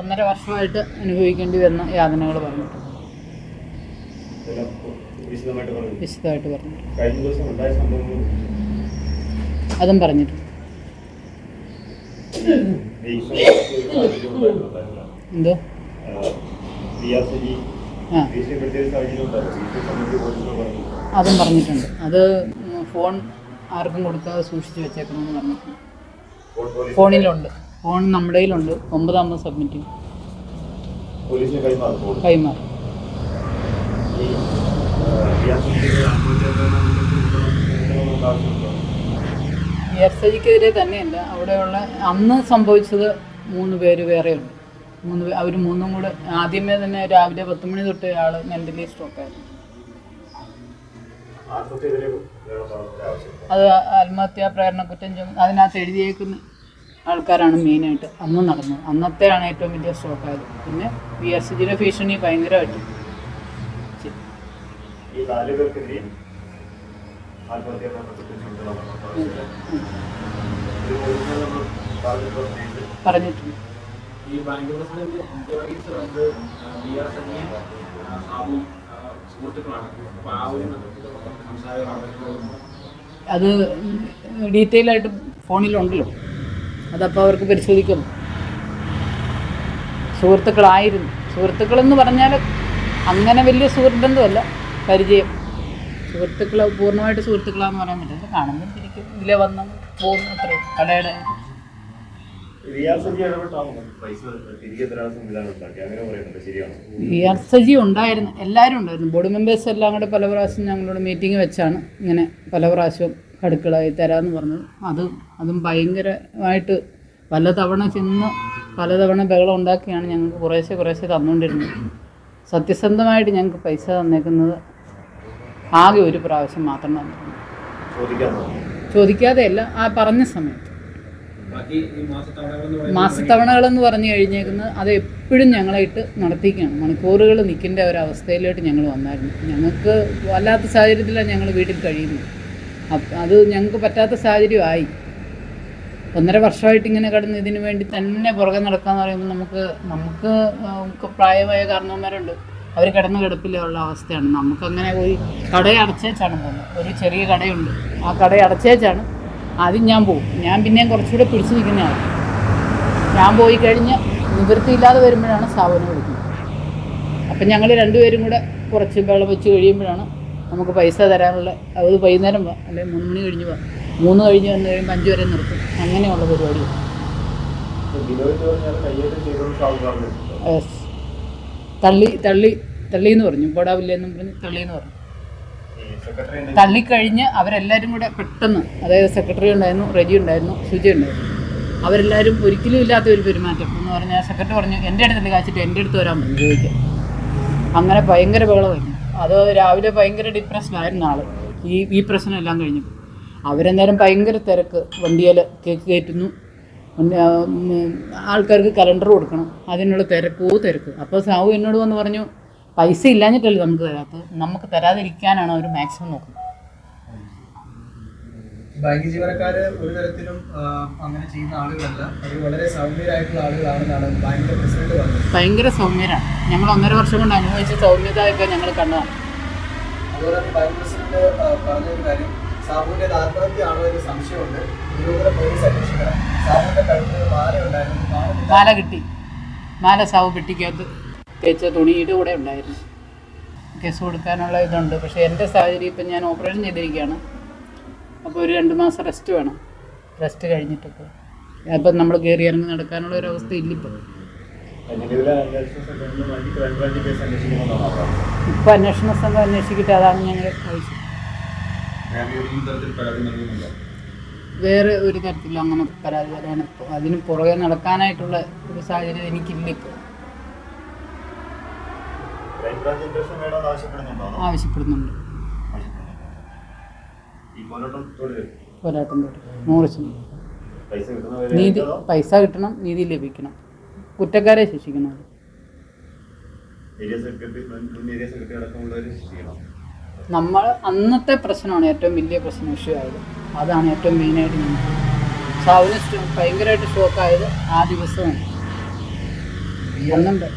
ഒന്നര വർഷമായിട്ട് അനുഭവിക്കേണ്ടി വന്ന യാതനകൾ പറഞ്ഞിട്ടുണ്ട് വിശദമായിട്ട് പറഞ്ഞു. അതും പറഞ്ഞിട്ടുണ്ട്. എന്തോ? അതും പറഞ്ഞിട്ടുണ്ട്. അത് ഫോൺ ആർക്കും കൊടുക്കാതെ സൂക്ഷിച്ച് വെച്ചേക്കണമെന്ന് പറഞ്ഞിട്ടുണ്ട്. ഫോണിലുണ്ട്. ഫോൺ നമ്മുടെ കയ്യിലുണ്ട്. ഒമ്പതാമത് സബ്മിറ്റ് ചെയ്യും കൈമാറും. ഫോൺ. കൈമാറും. ഈ ബി ആർ സി ജിയുടെ ആത്മഹത്യാ ആവശ്യമുണ്ടോ ബി എഫ് സജിക്കെതിരെ തന്നെയല്ല അവിടെയുള്ള അന്ന് സംഭവിച്ചത് മൂന്ന് പേര് വേറെയുണ്ട്. മൂന്ന് അവർ മൂന്നും കൂടെ ആദ്യമേ തന്നെ രാവിലെ പത്ത് മണി തൊട്ട് ആൾ മെന്റലി സ്ട്രോക്കായിരുന്നു അത് ആത്മഹത്യാ പ്രേരണ കുറ്റം അതിനകത്ത് എഴുതിയേക്കുന്ന ആൾക്കാരാണ് മെയിനായിട്ട്. അന്ന് നടന്നത് അന്നത്തെയാണ് ഏറ്റവും വലിയ സ്ട്രോക്കായത് പിന്നെ ബി എസ് ജിയുടെ ഭീഷണി ഭയങ്കരമായിട്ട്. പറഞ്ഞിട്ടുണ്ട്. ഈ ബാങ്ക് പ്രസിഡന്റ് ജോയിസ് അത് ബി ആർ സന്നിയും സാബുവും സുഹൃത്തുക്കളാണ്. അപ്പോൾ ആ ഒരു സംസാരം അത് ഡീറ്റെയിൽ ആയിട്ട് ഫോണിലുണ്ടല്ലോ. അതപ്പോൾ അവർക്ക് പരിശോധിക്കും. സുഹൃത്തുക്കളായിരുന്നു. സുഹൃത്തുക്കളെന്ന് പറഞ്ഞാൽ അങ്ങനെ വലിയ സുഹൃത്തുബന്ധമല്ല പരിചയം. സുഹൃത്തുക്കൾ പൂർണമായിട്ട് സുഹൃത്തുക്കളാന്ന് പറയാൻ പറ്റില്ല. കാണുമ്പോൾ തിരിക്കും ഇതിലെ വന്ന് പോകുന്നു അത്രയും കടയുടെ വി ആർ സജി ഉണ്ടായിരുന്നു. എല്ലാവരും ഉണ്ടായിരുന്നു. ബോർഡ് മെമ്പേഴ്സ് എല്ലാം കൂടെ പല പ്രാവശ്യം ഞങ്ങളോട് മീറ്റിംഗ് വെച്ചാണ്. ഇങ്ങനെ പല പ്രാവശ്യം കടുക്കളായി തരാമെന്ന് പറഞ്ഞു. അത് അതും ഭയങ്കരമായിട്ട് പലതവണ ചെന്ന് പലതവണ ബഹളം ഉണ്ടാക്കിയാണ് ഞങ്ങൾക്ക് കുറേശ്ശെ കുറേശ്ശെ തന്നുകൊണ്ടിരുന്നത് സത്യസന്ധമായിട്ട് ഞങ്ങൾക്ക് പൈസ തന്നേക്കുന്നത് ആകെ ഒരു പ്രാവശ്യം മാത്രം തന്നിട്ടുണ്ട് ചോദിക്കാൻ ചോദിക്കാതെയല്ല ആ പറഞ്ഞ സമയത്ത്. മാസത്തവണകളെന്ന് പറഞ്ഞു കഴിഞ്ഞേക്കുന്നത് അത് എപ്പോഴും ഞങ്ങളായിട്ട് നടത്തിക്കുകയാണ്. മണിക്കൂറുകൾ നിൽക്കേണ്ട ഒരവസ്ഥയിലോട്ട് ഞങ്ങൾ വന്നായിരുന്നു. ഞങ്ങൾക്ക് വല്ലാത്ത സാഹചര്യത്തിലാണ് ഞങ്ങൾ വീട്ടിൽ കഴിയുന്നത്. അത് ഞങ്ങൾക്ക് പറ്റാത്ത സാഹചര്യമായി ഒന്നര വർഷമായിട്ട് ഇങ്ങനെ കിടന്ന് ഇതിന് വേണ്ടി തന്നെ പുറകെ നടക്കാന്ന് പറയുമ്പോൾ നമുക്ക് നമുക്ക് പ്രായമായ കാരണവന്മാരുണ്ട്. അവർ കിടന്ന് കിടപ്പിലുള്ള അവസ്ഥയാണ്. നമുക്കങ്ങനെ പോയി കട അടച്ചേച്ചാണ് പോകുന്നത്. ഒരു ചെറിയ കടയുണ്ട്. ആ കട അടച്ചേച്ചാണ് ആദ്യം ഞാൻ പോകും. ഞാൻ പിന്നെയും കുറച്ചുകൂടെ പിടിച്ചു നിൽക്കുന്നതാണ് ഞാൻ പോയി കഴിഞ്ഞ് നിവൃത്തിയില്ലാതെ വരുമ്പോഴാണ് സ്ഥാപനം വിളിക്കുന്നത് അപ്പം ഞങ്ങൾ രണ്ടുപേരും കൂടെ കുറച്ച് വെള്ളം വെച്ച് കഴിയുമ്പോഴാണ് നമുക്ക് പൈസ തരാനുള്ള അത് വൈകുന്നേരം വാ അല്ലെങ്കിൽ മൂന്ന് മണി കഴിഞ്ഞ് വാ. മൂന്ന് കഴിഞ്ഞ് വന്ന് കഴിയുമ്പോൾ അഞ്ച് വരെ നിർത്തും. അങ്ങനെയുള്ള പരിപാടി. എന്ന് തള്ളി തള്ളി തള്ളി എന്ന് പറഞ്ഞു പോടാവില്ലെന്നും പറഞ്ഞ്. തള്ളി എന്ന് പറഞ്ഞു തള്ളിക്കഴിഞ്ഞ് അവരെല്ലാവരും കൂടെ പെട്ടെന്ന് അതായത് സെക്രട്ടറി ഉണ്ടായിരുന്നു റെജി ഉണ്ടായിരുന്നു സുജി ഉണ്ടായിരുന്നു. അവരെല്ലാവരും ഒരിക്കലും ഇല്ലാത്ത ഒരു പെരുമാറ്റം എന്ന് പറഞ്ഞാൽ സെക്രട്ടറി പറഞ്ഞു എന്റെ അടുത്തല്ലേ കാച്ചിട്ട് എന്റെ അടുത്ത് വരാൻ പറഞ്ഞു ചോദിക്കാം അങ്ങനെ ഭയങ്കര ബഹളമായിരുന്നു. അത് രാവിലെ ഭയങ്കര ഡിപ്രസ്ഡ് ആയിരുന്നു ആൾ. ഈ ഈ പ്രശ്നം എല്ലാം കഴിഞ്ഞപ്പോൾ അവരന്നേരം ഭയങ്കര തിരക്ക്. വണ്ടിയിൽ കേക്ക് കയറ്റുന്നു ആൾക്കാർക്ക് കലണ്ടർ കൊടുക്കണം. അതിനുള്ള തിരക്കോ തിരക്ക്. അപ്പോൾ സാവു എന്നോട് വന്ന് പറഞ്ഞു പൈസ ഇല്ലാഞ്ഞിട്ടല്ലേ നമുക്ക് തരാത്തത്? നമുക്ക് തരാതിരിക്കാനാണ് അവർ മാക്സിമം നോക്കുന്നത്. ബാങ്ക് ജീവനക്കാര് ഒരു തരത്തിലും അങ്ങനെ ചെയ്യുന്ന ആളുകളല്ല. അവർ വളരെ സൗമ്യരായിട്ടുള്ള ആളുകളാണെന്നാണ് ബാങ്കിന്റെ പ്രസിഡന്റ് പറഞ്ഞത്. ഭയങ്കര സൗമ്യരാണ്. ഞങ്ങൾ ഒന്നര വർഷം കൊണ്ട് അനുഭവിച്ച സൗമ്യതയൊക്കെ ഞങ്ങൾ കണ്ടതാണ്. അതുപോലെ തന്നെ ബാങ്ക് പ്രസിഡന്റ് പറഞ്ഞ പറഞ്ഞൊരു കാര്യം സാബുവിന്റെ ആത്മഹത്യയാണോ എന്ന് സംശയമുണ്ട്. തിരുവനന്തപുരം പോലീസ് അന്വേഷിക്കണം. സാബുവിന്റെ കഴുത്തിൽ മാല ഉണ്ടായിരുന്നു. മാല കിട്ടി. മാല സാബു പെട്ടിക്കകത്ത് തേച്ച തുണിയുടെ കൂടെ ഉണ്ടായിരുന്നു. കേസ് കൊടുക്കാനുള്ള ഇതുണ്ട്. പക്ഷേ എന്റെ സാഹചര്യം ഇപ്പം ഞാൻ ഓപ്പറേഷൻ ചെയ്തിരിക്കുകയാണ്. അപ്പോൾ ഒരു രണ്ട് മാസം റെസ്റ്റ് വേണം. റെസ്റ്റ് കഴിഞ്ഞിട്ടൊക്കെ. അപ്പം നമ്മൾ കയറി ഇറങ്ങി നടക്കാനുള്ള ഒരു അവസ്ഥ ഇല്ലിപ്പോൾ നിലവിലെ അന്വേഷണ സംഘം അന്വേഷിക്കട്ടെ അതാണ് ഞങ്ങൾ ആവശ്യം. വേറെ ഒരു തരത്തിലും അങ്ങനെ പരാതി ഇപ്പോൾ അതിന് പുറകെ നടക്കാനായിട്ടുള്ള ഒരു സാഹചര്യം എനിക്കില്ല ഇപ്പോൾ ആവശ്യപ്പെടുന്നുണ്ടോ. പോരാട്ടം നൂറ് ശതമാനം. നീതി പൈസ കിട്ടണം നീതി ലഭിക്കണം. കുറ്റക്കാരെ ശിക്ഷിക്കണം. നമ്മൾ അന്നത്തെ പ്രശ്നമാണ് ഏറ്റവും വലിയ പ്രശ്നം ഇഷ്യൂ ആയത്. അതാണ് ഏറ്റവും മെയിനായിട്ട് ഞാൻ സാവിന് ഭയങ്കരമായിട്ട് ഷോക്കായത് ആ ദിവസമാണ്. ഒന്നുണ്ട്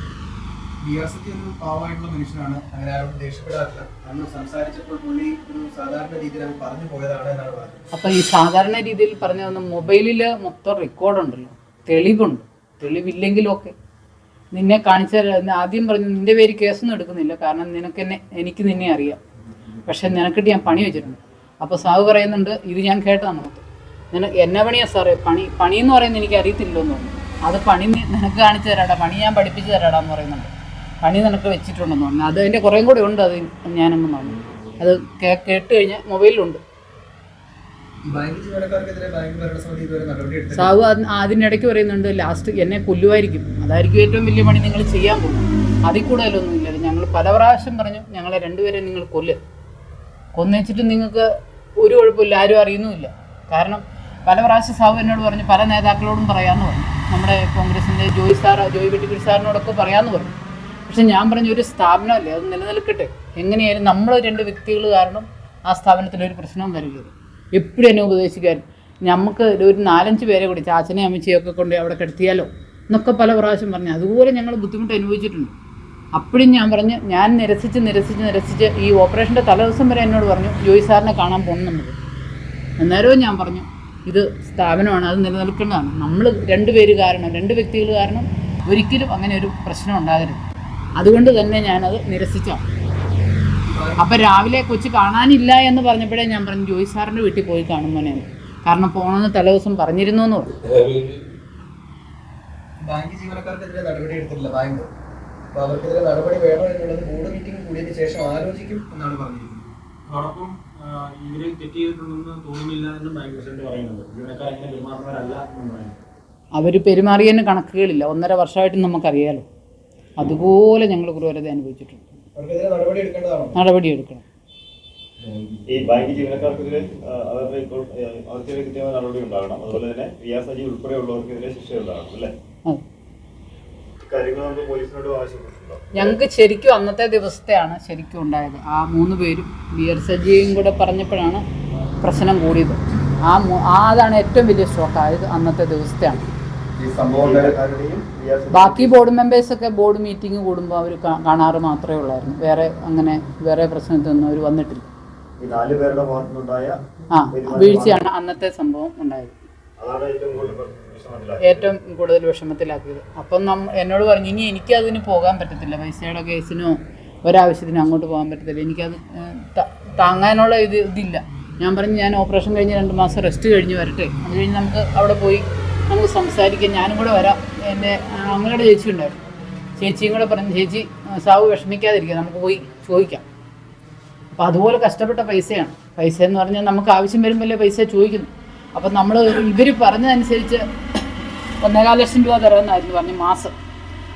ബി ആർ സി ഒരു പാവമായിട്ടുള്ള മനുഷ്യനാണ് അങ്ങനെ ആരോടും ദേഷ്യപ്പെടാറില്ല. അന്ന് സംസാരിച്ചപ്പോൾ പുള്ളി ഒരു സാധാരണ രീതിയിൽ അത് പറഞ്ഞു പോയതാണ് എന്നാണ് പറഞ്ഞത്. അപ്പോൾ ഈ സാധാരണ രീതിയിൽ പറഞ്ഞു തന്ന മൊബൈലിൽ മൊത്തം റെക്കോർഡുണ്ടല്ലോ തെളിവുണ്ട്. തെളിവില്ലെങ്കിലൊക്കെ. നിന്നെ കാണിച്ച ആദ്യം പറഞ്ഞു നിന്റെ പേര് കേസൊന്നും എടുക്കുന്നില്ല. കാരണം നിനക്ക് എന്നെ എനിക്ക് നിന്നെ അറിയാം. പക്ഷെ നിനക്കിട്ട് ഞാൻ പണി വെച്ചിട്ടുണ്ട്. അപ്പോൾ സാവ് പറയുന്നുണ്ട് ഇത് ഞാൻ കേട്ടതാണ് മൊത്തം. നിനക്ക് എന്നെ പണിയാ സാറേ? പണി പണി എന്ന് പറയുന്നത് എനിക്ക് അറിയത്തില്ലെന്ന് പറഞ്ഞു അത് പണി നിനക്ക് കാണിച്ചു തരാടാ. പണി ഞാൻ പഠിപ്പിച്ചു തരാടാ എന്ന് പറയുന്നുണ്ട്. പണി നിനക്ക് വെച്ചിട്ടുണ്ടെന്ന് പറഞ്ഞു. അത് അതിന്റെ കുറേം കൂടെ ഉണ്ട് അത് ഞാനെന്ന് പറഞ്ഞു. അത് കേട്ട് കഴിഞ്ഞാൽ മൊബൈലിലുണ്ട്. സാവു അത് അതിനിടയ്ക്ക് പറയുന്നുണ്ട് ലാസ്റ്റ് എന്നെ കൊല്ലുമായിരിക്കും അതായിരിക്കും ഏറ്റവും വലിയ പണി നിങ്ങൾ ചെയ്യാൻ പോകും അതിൽ കൂടുതലൊന്നും ഇല്ല. ഞങ്ങൾ പല പ്രാവശ്യം പറഞ്ഞു ഞങ്ങളെ രണ്ടുപേരെ നിങ്ങൾ കൊല്ല്. കൊന്നുവെച്ചിട്ട് നിങ്ങൾക്ക് ഒരു കുഴപ്പമില്ല ആരും അറിയുന്നുമില്ല. കാരണം പല പ്രാവശ്യം സാവു എന്നോട് പറഞ്ഞു പല നേതാക്കളോടും പറയാമെന്ന് പറഞ്ഞു. നമ്മുടെ കോൺഗ്രസിന്റെ ജോയി സാർ ജോയി വെട്ടിക്കുടി സാറിനോടൊക്കെ പറയാമെന്ന് പറഞ്ഞു. പക്ഷെ ഞാൻ പറഞ്ഞ ഒരു സ്ഥാപനമല്ലേ അത് നിലനിൽക്കട്ടെ. എങ്ങനെയായാലും നമ്മൾ രണ്ട് വ്യക്തികൾ കാരണം ആ സ്ഥാപനത്തിൽ ഒരു പ്രശ്നവും വരരുത് എപ്പോഴും എന്നെ ഉപദേശിക്കാൻ. നമുക്ക് ഒരു നാലഞ്ച് പേരെ കൂടി ചാച്ചനെയും അമ്മച്ചിയൊക്കെ കൊണ്ട് അവിടെ കിടത്തിയാലോ? എന്നൊക്കെ പല പ്രാവശ്യം പറഞ്ഞു. അതുപോലെ ഞങ്ങൾ ബുദ്ധിമുട്ട് അനുഭവിച്ചിട്ടുണ്ട്. അപ്പോഴും ഞാൻ പറഞ്ഞു ഞാൻ നിരസിച്ച് നിരസിച്ച് നിരസിച്ച് ഈ ഓപ്പറേഷന്റെ തലേദിവസം വരെ എന്നോട് പറഞ്ഞു ജോയി സാറിനെ കാണാൻ പോകണം നമുക്ക് അന്നേരവും ഞാൻ പറഞ്ഞു ഇത് സ്ഥാപനമാണ് അത് നിലനിൽക്കുന്നതാണ് നമ്മൾ രണ്ടുപേര് കാരണം രണ്ട് വ്യക്തികൾ കാരണം ഒരിക്കലും അങ്ങനെ ഒരു പ്രശ്നം ഉണ്ടാകരുത്. അതുകൊണ്ട് തന്നെ ഞാനത് നിരസിച്ചോ. അപ്പം രാവിലെ കൊച്ചു കാണാനില്ല എന്ന് പറഞ്ഞപ്പോഴേ ഞാൻ പറഞ്ഞു ജോയി സാറിന്റെ വീട്ടിൽ പോയി കാണുമ്പോഴേ കാരണം പോകണമെന്ന് തലേദിവസം പറഞ്ഞിരുന്നു എന്ന് പറഞ്ഞു. ബാങ്ക് ജീവനക്കാർക്കെതിരെ നടപടി എടുത്തിട്ടില്ല ബാങ്ക്. അപ്പൊ അവർക്കെതിരെ നടപടി വേണോ എന്നുള്ളത് ബോർഡ് മീറ്റിംഗ് കൂടിയതിനു ശേഷം ആലോചിക്കും എന്നാണ് പറഞ്ഞിരിക്കുന്നത്. അതോടൊപ്പം ആ, ഇവർ തെറ്റ് ചെയ്തിട്ടുണ്ടെന്ന് തോന്നുന്നില്ല എന്ന് ബാങ്ക് പ്രസിഡന്റ് പറയുന്നുണ്ട്. ജീവനക്കാർ അങ്ങനെ പെരുമാറുന്നവരല്ല എന്ന് പറയുന്നു അവർ പെരുമാറിയതിന് കണക്കുകളില്ല. ഒന്നര വർഷമായിട്ട് നമുക്കറിയാലോ. അതുപോലെ ഞങ്ങൾ ക്രൂരത അനുഭവിച്ചിട്ടുണ്ട്. നടപടി എടുക്കണം ഞങ്ങക്ക് ഈ ബാങ്ക് ജീവനക്കാർക്കെതിരെ ആ, അവരുടെ ഇപ്പോൾ ആ, അവർക്കെതിരെ കൃത്യമായ നടപടി ഉണ്ടാകണം. അതുപോലെ തന്നെ റിയാസ് അജി ഉൾപ്പെടെയുള്ളവർക്കെതിരെ ശിക്ഷ ഉണ്ടാകണം അല്ലേ? അത്. കാര്യങ്ങൾ നമുക്ക് പോലീസിനോട് ആവശ്യപ്പെട്ടിട്ടുണ്ടോ? ഞങ്ങൾക്ക് ശരിക്കും അന്നത്തെ ദിവസത്തെയാണ് ശരിക്കും ഉണ്ടായത്. ആ മൂന്ന് പേരും ബി ആർ സജിയും കൂടെ പറഞ്ഞപ്പോഴാണ് പ്രശ്നം കൂടിയത്. ആ അതാണ് ഏറ്റവും വലിയ ഷോക്ക്. ആയത് അന്നത്തെ ദിവസത്തെയാണ്. ബാക്കി ബോർഡ് മെമ്പേഴ്സൊക്കെ ബോർഡ് മീറ്റിംഗ് കൂടുമ്പോൾ അവർ കാണാറ് മാത്രമേ ഉള്ളായിരുന്നു. വേറെ അങ്ങനെ വേറെ പ്രശ്നത്തിനൊന്നും അവർ വന്നിട്ടില്ല. ആ വീഴ്ചയാണ് അന്നത്തെ സംഭവം ഉണ്ടായത്. ഏറ്റവും കൂടുതൽ വിഷമത്തിലാക്കിയത്. അപ്പം നമ്മ എന്നോട് പറഞ്ഞു ഇനി എനിക്ക് അതിന് പോകാൻ പറ്റത്തില്ല. പൈസയുടെ കേസിനോ ഒരാവശ്യത്തിനോ അങ്ങോട്ട് പോകാൻ പറ്റത്തില്ല. എനിക്കത് താങ്ങാനുള്ള ഇത് ഇതില്ല. ഞാൻ പറഞ്ഞു ഞാൻ ഓപ്പറേഷൻ കഴിഞ്ഞ് രണ്ട് മാസം റെസ്റ്റ് കഴിഞ്ഞ് വരട്ടെ. അത് കഴിഞ്ഞ് നമുക്ക് അവിടെ പോയി നമുക്ക് സംസാരിക്കാം ഞാനും കൂടെ വരാം. എന്റെ അങ്ങയുടെ ചേച്ചി ഉണ്ടായിരുന്നു. ചേച്ചിയും കൂടെ പറഞ്ഞു ചേച്ചി സാവ് വിഷമിക്കാതിരിക്കുക നമുക്ക് പോയി ചോദിക്കാം. അപ്പോൾ അതുപോലെ കഷ്ടപ്പെട്ട പൈസയാണ്. പൈസ എന്ന് പറഞ്ഞാൽ നമുക്ക് ആവശ്യം വരുമ്പോഴല്ലേ പൈസ ചോദിക്കുന്നു. അപ്പം നമ്മൾ ഇവർ പറഞ്ഞതനുസരിച്ച് ഒന്നേകാൽ ലക്ഷം രൂപ തരാമെന്നായിരുന്നു പറഞ്ഞു മാസം.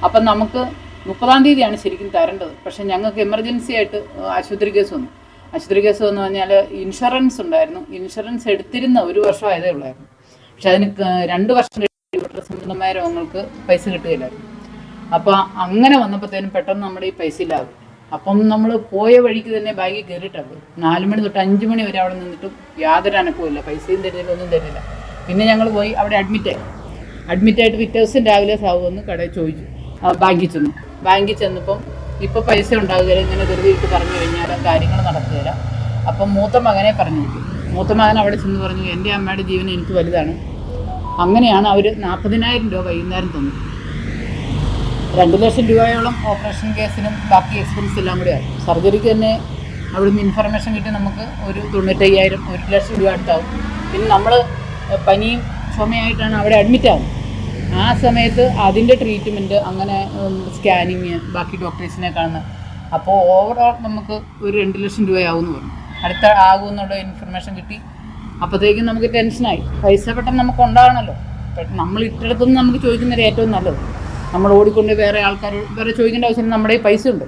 അപ്പം നമുക്ക് മുപ്പതാം തീയതിയാണ് ശരിക്കും തരേണ്ടത്. പക്ഷേ ഞങ്ങൾക്ക് എമർജൻസി ആയിട്ട് ആശുപത്രി കേസ് വന്നു. ആശുപത്രി കേസ് വന്നു പറഞ്ഞാൽ ഇൻഷുറൻസ് ഉണ്ടായിരുന്നു. ഇൻഷുറൻസ് എടുത്തിരുന്ന ഒരു വർഷം ആയതേ ഉള്ളായിരുന്നു. പക്ഷെ അതിന് രണ്ട് വർഷം കഴിഞ്ഞ് സംബന്ധമായ രോഗങ്ങൾക്ക് പൈസ കിട്ടുകയില്ലായിരുന്നു. അപ്പൊ അങ്ങനെ വന്നപ്പോഴത്തേനും പെട്ടെന്ന് നമ്മുടെ ഈ പൈസ ഇല്ലാതെ. അപ്പം നമ്മൾ പോയ വഴിക്ക് തന്നെ ബാഗിൽ കയറിയിട്ടാണ് നാല് മണി തൊട്ട് അഞ്ച് മണി വരെ അവിടെ നിന്നിട്ടും യാതൊരു അനക്കവും പൈസയും തരില്ല ഒന്നും തരില്ല. പിന്നെ ഞങ്ങൾ പോയി അവിടെ അഡ്മിറ്റായി അഡ്മിറ്റായിട്ട് പിറ്റേ ദിവസം രാവിലെ സാവുമെന്ന് കടയിൽ ചോദിച്ചു. ബാങ്കിൽ ചെന്നു. ബാങ്കിൽ ചെന്നപ്പം ഇപ്പോൾ പൈസ ഉണ്ടാകുകയില്ല ഇങ്ങനെ ധൃതി ഇട്ട് പറഞ്ഞു കഴിഞ്ഞാൽ കാര്യങ്ങൾ നടക്കുകയില്ല. അപ്പം മൂത്ത മകനെ പറഞ്ഞു മൂത്ത മകൻ അവിടെ ചെന്ന് പറഞ്ഞു എന്റെ അമ്മയുടെ ജീവൻ എനിക്ക് വലുതാണ്. അങ്ങനെയാണ് അവർ നാൽപ്പതിനായിരം രൂപ വൈകുന്നേരം തന്നു. രണ്ട് ലക്ഷം രൂപയോളം ഓപ്പറേഷൻ കേസിനും ബാക്കി എക്സ്പെൻസ് എല്ലാം കൂടെ ആയി. സർജറിക്ക് തന്നെ അവിടുന്ന് ഇൻഫർമേഷൻ കിട്ടി നമുക്ക് ഒരു തൊണ്ണൂറ്റയ്യായിരം ഒരു ലക്ഷം രൂപ അടുത്താവും. പിന്നെ നമ്മൾ പനിയും ചുമയായിട്ടാണ് അവിടെ അഡ്മിറ്റ് ആവും ആ സമയത്ത് അതിന്റെ ട്രീറ്റ്മെന്റ് അങ്ങനെ സ്കാനിങ് ബാക്കി ഡോക്ടേഴ്സിനെ കാണുന്ന. അപ്പോൾ ഓവറോൾ നമുക്ക് ഒരു രണ്ട് ലക്ഷം രൂപയാവും എന്ന് പറഞ്ഞു. അടുത്ത ആകുമെന്നുള്ള ഇൻഫർമേഷൻ കിട്ടി. അപ്പോഴത്തേക്കും നമുക്ക് ടെൻഷനായി. പൈസ പെട്ടെന്ന് നമുക്ക് ഉണ്ടാകണമല്ലോ. പെട്ടെന്ന് നമ്മൾ ഇട്ടിടത്തുനിന്ന് നമുക്ക് ചോദിക്കുന്നത് ഏറ്റവും നല്ലത്. നമ്മൾ ഓടിക്കൊണ്ട് വേറെ ആൾക്കാർ വേറെ ചോദിക്കേണ്ട ആവശ്യം നമ്മുടെ പൈസ ഉണ്ട്.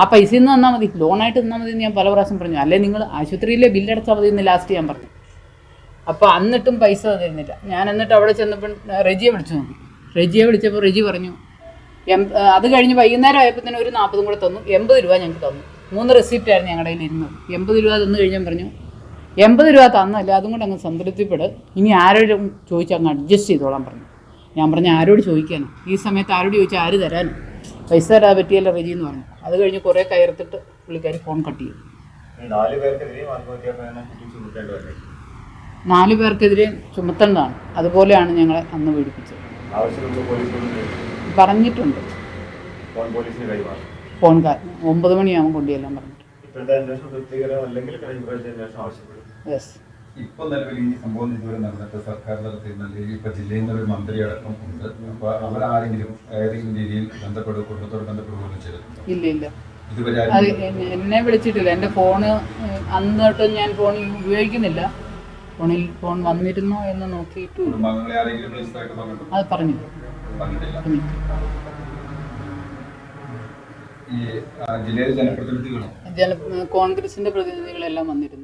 ആ പൈസ നിന്ന് തന്നാൽ മതി. ലോണായിട്ട് തന്നാൽ മതി എന്ന് ഞാൻ പല പ്രാവശ്യം പറഞ്ഞു. അല്ലെ നിങ്ങൾ ആശുപത്രിയിലെ ബില്ലടച്ചാൽ മതി എന്ന് ലാസ്റ്റ് ഞാൻ പറഞ്ഞു. അപ്പോൾ അന്നിട്ടും പൈസ തന്നിരുന്നില്ല. ഞാൻ എന്നിട്ട് അവിടെ ചെന്നപ്പോൾ റെജിയെ വിളിച്ചു. നോക്കി റെജിയെ വിളിച്ചപ്പോൾ റെജി പറഞ്ഞു എം അത് കഴിഞ്ഞ് വൈകുന്നേരം ആയപ്പോൾ തന്നെ ഒരു നാൽപ്പതും കൂടെ തന്നു. എൺപത് രൂപ ഞങ്ങൾക്ക് തന്നു. മൂന്ന് റെസിപ്റ്റായിരുന്നു ഞങ്ങളുടെ കയ്യിൽ ഇരുന്നത്. എൺപത് രൂപ തന്നു കഴിഞ്ഞാൽ പറഞ്ഞു എൺപത് രൂപ തന്നല്ല അതും കൂടെ അങ്ങ് സംതൃപ്തിപ്പെട്. ഇനി ആരോടും ചോദിച്ചാൽ അങ്ങ് അഡ്ജസ്റ്റ് ചെയ്തോളാം പറഞ്ഞു. ഞാൻ പറഞ്ഞ ആരോട് ചോദിക്കാനും? ഈ സമയത്ത് ആരോട് ചോദിച്ചാൽ ആര് തരാനും? പൈസ തരാൻ പറ്റിയല്ല റെജി എന്ന് പറഞ്ഞു. അത് കഴിഞ്ഞ് കുറേ കയർത്തിട്ട് പുള്ളിക്കാരി ഫോൺ കട്ട് ചെയ്തു. നാല് പേർക്കെതിരെ ചുമത്തേണ്ടതാണ്. അതുപോലെയാണ് ഞങ്ങളെ അന്ന് പീഡിപ്പിച്ചത്. പറഞ്ഞിട്ടുണ്ട്. ഫോൺ ഒമ്പത് മണിയാകുമ്പോൾ കൊണ്ടുചെല്ലാൻ പറഞ്ഞിട്ട്. ഇപ്പൊ നിലവിൽ ഈ സംഭവം ഇതുവരെ നടന്നിട്ട് സർക്കാർ തലത്തിൽ നിന്ന് ഇപ്പൊ ജില്ലയിൽ നിന്ന് ഒരു മന്ത്രി അടക്കം ഉണ്ട്. അപ്പൊ അവരാരെങ്കിലും ഏതെങ്കിലും രീതിയിൽ ബന്ധപ്പെടുക കുടുംബത്തോട് ബന്ധപ്പെടുകയൊന്നും ചെയ്തിട്ടുണ്ടോ? ഇല്ല ഇല്ല. ഇതുവരെ അത് എന്നെ- വിളിച്ചിട്ടില്ല. എന്റെ ഫോണ് അന്ന് തൊട്ട് ഞാൻ ഫോൺ ഉപയോഗിക്കുന്നില്ല. ഫോണിൽ ഫോൺ വന്നിരുന്നോ എന്ന് നോക്കിയിട്ട്? അത് പറഞ്ഞു കോൺഗ്രസിന്റെ പ്രതിനിധികളെല്ലാം വന്നിരുന്നു.